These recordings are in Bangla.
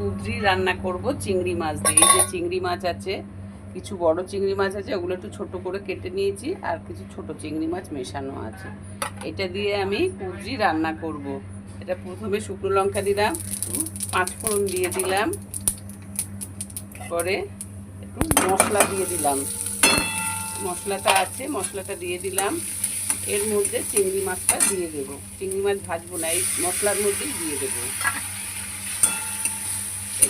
কুবজি রান্না করব চিংড়ি মাছ দিয়ে। যে চিংড়ি মাছ আছে, কিছু বড় চিংড়ি মাছ আছে, ওগুলো একটু ছোট করে কেটে নিয়েছি, আর কিছু ছোট চিংড়ি মাছ মেশানো আছে। এটা দিয়ে আমি কুবজি রান্না করব। এটা প্রথমে শুকনো লঙ্কা দিলাম, পাঁচ ফোড়ন দিয়ে দিলাম, পরে একটু মশলা দিয়ে দিলাম। মশলাটা আছে, মশলাটা দিয়ে দিলাম। এর মধ্যে চিংড়ি মাছটা দিয়ে দেবো। চিংড়ি মাছ ভাজবো না, এই মশলার মধ্যেই দিয়ে দেবো।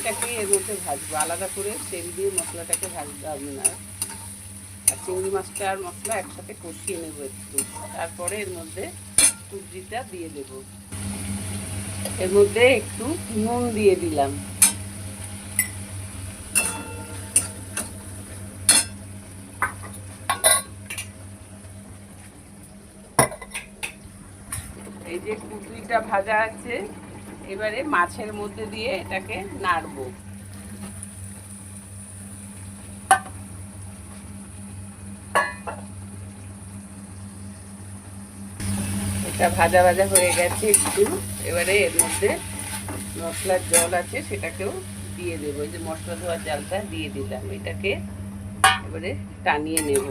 এটাকে এর মধ্যে ভাজবো। আলাদা করে তেল দিয়ে মশলাটাকে ভাজতে হবে না। আর চিংড়ি মাছটা আর মশলা একসাথে কষিয়ে নেব একটু। তারপরে এর মধ্যে সবজিটা দিয়ে দেবো। এর মধ্যে একটু নুন দিয়ে দিলাম। এই যে কুটুইটা ভাজা আছে এবারে মাছের মধ্যে দিয়ে এটাকে নাড়বো। এটা ভাজা ভাজা হয়ে গেছে একটু। এবারে এর মধ্যে মশলার জল আছে, সেটাকেও দিয়ে দেবো। এই যে মশলা ধোয়ার জালটা দিয়ে দিলাম, এটাকে এবারে টানিয়ে নেব।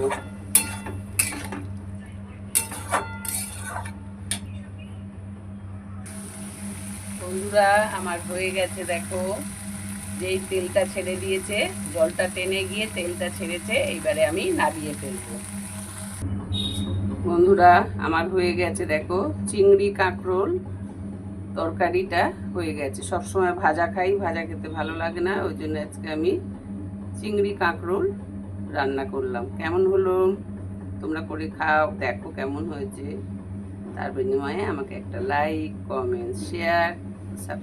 বন্ধুরা, আমার হয়ে গেছে দেখো, যেই তেলটা ছেড়ে দিয়েছে, জলটা টেনে গিয়ে তেলটা ছেড়েছে, এইবারে আমি নাবিয়ে ফেলব। বন্ধুরা, আমার হয়ে গেছে দেখো, চিংড়ি কাঁকরোল তরকারিটা হয়ে গেছে। সবসময় ভাজা খাই, ভাজা খেতে ভালো লাগে না, ওই জন্য আজকে আমি চিংড়ি কাঁকরোল রান্না করলাম। কেমন হলো? তোমরা করে খাও, দেখো কেমন হয়েছে। তার বিনিময়ে আমাকে একটা লাইক, কমেন্ট, শেয়ার So.